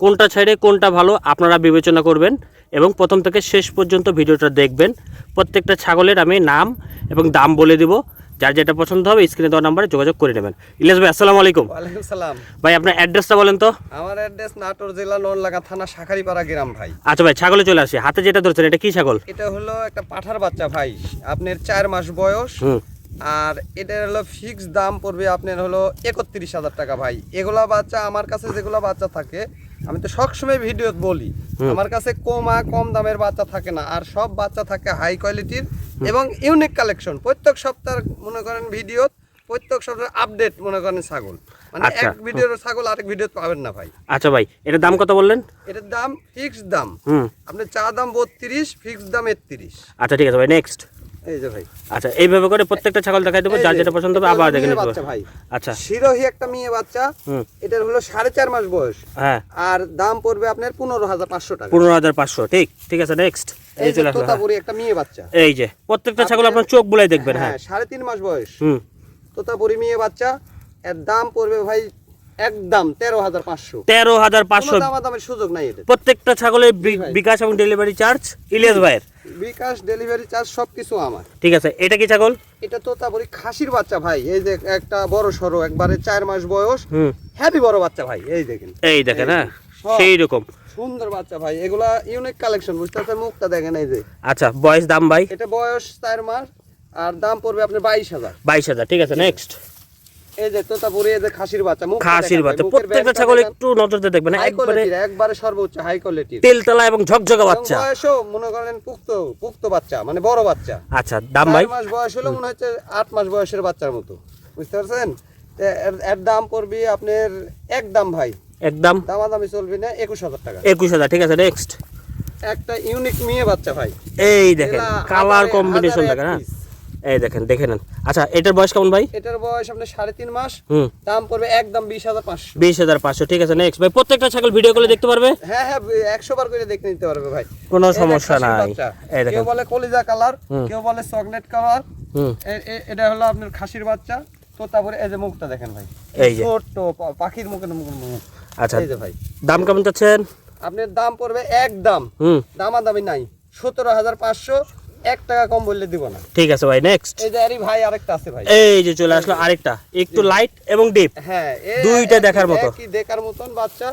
কোনটা ছেড়ে কোনটা ভালো আপনারা বিবেচনা করবেন এবং প্রথম থেকে শেষ পর্যন্ত ভিডিওটা দেখবেন। প্রত্যেকটা ছাগলের আমি নাম এবং দাম বলে দিব। যার যেটা পছন্দ হবে স্ক্রিনে দেওয়া নাম্বারে যোগাযোগ করে নেবেন। ইলিয়াস ভাই আসসালামু আলাইকুম। ওয়ালাইকুম সালাম। ভাই আপনার অ্যাড্রেসটা বলেন তো। আমার অ্যাড্রেস নাটোর জেলা নললাগা থানা শাখারিপাড়া গ্রাম ভাই। আচ্ছা ভাই ছাগলে চলে আসি। হাতে যেটা ধরছেন এটা কি ছাগল? এটা হলো একটা পাঠার বাচ্চা ভাই। আপনার চার মাস বয়স। আর এটার হলো ফিক্স দাম পড়বে আপনার হলো একত্রিশ হাজার টাকা ভাই। এগুলা বাচ্চা আমার কাছে যেগুলো বাচ্চা থাকে আমি তো সবসময় ভিডিও বলি আমার কাছে কমা কম দামের বাচ্চা থাকে না আর সব বাচ্চা থাকে হাই কোয়ালিটির এবং ইউনিক কালেকশন প্রত্যেক সপ্তাহ মনে করেন ভিডিও প্রত্যেক সপ্তাহে আপডেট মনে করেন ছাগল। মানে আচ্ছা। এক ভিডিওর ছাগল আরেক ভিডিও পাবেন না ভাই। আচ্ছা ভাই এটার দাম কত বললেন? এটার দাম ফিক্স দাম। হুম। আপনার চা দাম বত্রিশ ফিক্স দাম একত্রিশ। আচ্ছা ঠিক আছে ভাই নেক্সট এই যে ভাই। আচ্ছা এইভাবে করে প্রত্যেকটা ছাগল দেখাই দেবো যার যেটা পছন্দ হবে আবার দেখে বাচ্চা ভাই। আচ্ছা। শিরোহী একটা মেয়ে বাচ্চা হুম। এটার হলো সাড়ে চার মাস বয়স। হ্যাঁ। আর দাম পড়বে আপনার পনেরো হাজার পাঁচশো টাকা। পনেরো হাজার পাঁচশো ঠিক ঠিক আছে নেক্সট এই চলে হ্যাঁ। তোতাপুরি একটা মেয়ে বাচ্চা। এই যে প্রত্যেকটা ছাগল আপনার চোখ বুলাই দেখবেন হ্যাঁ হ্যাঁ। সাড়ে তিন মাস বয়স। হুম। তোতাপুরি মেয়ে বাচ্চা এর দাম পড়বে ভাই একদম তেরো হাজার পাঁচশো। তেরো হাজার পাঁচশো। দামাদামের সুযোগ নাই এটা প্রত্যেকটা ছাগলের বিকাশ এবং ডেলিভারি চার্জ ইলিয়াস ভাইয়ের। বিকাশ ডেলিভারি চার্জ সব কিছু আমার। ঠিক আছে এটা কি ছাগল? এটা তোতাপুরি খাসির বাচ্চা ভাই। এই যে একটা বড় সড়ো একবারে চার মাস বয়স। হ্যাপি বড় বাচ্চা ভাই এই দেখেন। এই দেখেন হ্যাঁ সব। সেই রকম। সুন্দর বাচ্চা ভাই। এগুলা ইউনিক কালেকশন বুঝতে পারছেন? মুখটা দেখেন এই যে। আচ্ছা বয়স দাম ভাই? এটা বয়স চার মাস আর দাম পড়বে আপনার বাইশ হাজার। বাইশ হাজার ঠিক আছে নেক্সট এই যে তোতাপুরি এই যে খাসির বাচ্চা মুখ খাসির বাচ্চা। প্রত্যেকটা ছাগল একটু নজর দিয়ে দেখবেন একবারে একবারে সর্বোচ্চ হাই কোয়ালিটির তেলতলা এবং ঝকঝকা বাচ্চা। বয়সও মনে করেন পুক্ত পুক্ত বাচ্চা মানে বড় বাচ্চা। আচ্ছা দাম ভাই? চার মাস বয়স হলো মনে হচ্ছে আট মাস বয়সের বাচ্চার মতো। বুঝতে পারছেন? এর- দাম পড়বে আপনার এক দাম ভাই। একদম চলবে না একুশ হাজার টাকা। একুশ হাজার ঠিক আছে নেক্সট একটা ইউনিক মেয়ে বাচ্চা ভাই। এই দেখেন কালার কম্বিনেশন দেখেন হ্যাঁ। এই দেখেন দেখে নেন। আচ্ছা এটার বয়স কেমন ভাই? এটার বয়স আপনার সাড়ে তিন মাস হুম। দাম পড়বে একদম বিশ হাজার পাঁচশো। বিশ হাজার পাঁচশো ঠিক আছে নেক্সট ভাই প্রত্যেকটা ছাগল ভিডিও করে দেখতে পারবে? হ্যাঁ হ্যাঁ একশো বার করে দেখে নিতে পারবে ভাই। কোনো সমস্যা নাই। এই দেখেন। কেউ বলে কলিজা কালার কেউ বলে চকলেট কালার। হুম। এটা হলো আপনার খাসির বাচ্চা। তো তারপরে এই যে মুখটা দেখেন ভাই। এই যে। ছোট্ট পাখির মুখের মুখ। আচ্ছা এই যে ভাই। দাম কেমন চাচ্ছেন? আপনার দাম পড়বে এক দাম হুম। দামাদামি নাই। সতেরো হাজার পাঁচশো। এক টাকা কম বললে দিব না। ঠিক আছে ভাই নেক্সট এই যে আরে ভাই আরেকটা আছে ভাই। এই যে চলে আসলো আরেকটা একটু লাইট এবং ডিপ হ্যাঁ দুইটা দেখার মতো। কি দেখার মতন বাচ্চা।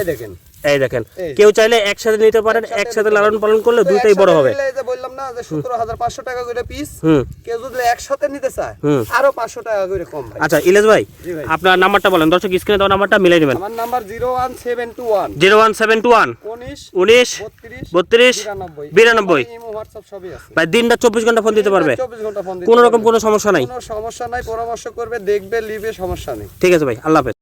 এই দেখেন। এই দেখেন। কেউ চাইলে একসাথে নিতে পারেন একসাথে লালন পালন করলে দুইটাই বড় হবে। যে বললাম না যে সতেরো হাজার পাঁচশো টাকা করে পিস কেউ যদি একসাথে নিতে চায় আরও পাঁচশো টাকা করে কম আচ্ছা ইলেশ ভাই আপনার নাম্বারটা বলেন। দর্শক স্ক্রিনে দেওয়া নাম্বারটা মিলাই নেবেন আমার number zero one seven two one. Zero one seven two one. উনিশ উনিশ বত্রিশ বত্রিশ বিরানব্বই। বিরানব্বই। ইমো হোয়াটসঅ্যাপ সবই আছে। ভাই দিনটা চব্বিশ ঘণ্টা ফোন দিতে পারবে। কোনো রকম। কোনো সমস্যা নাই। কোনো সমস্যা নাই পরামর্শ করবে দেখবে লিবে সমস্যা নেই। ঠিক আছে ভাই আল্লাহ হাফেজ।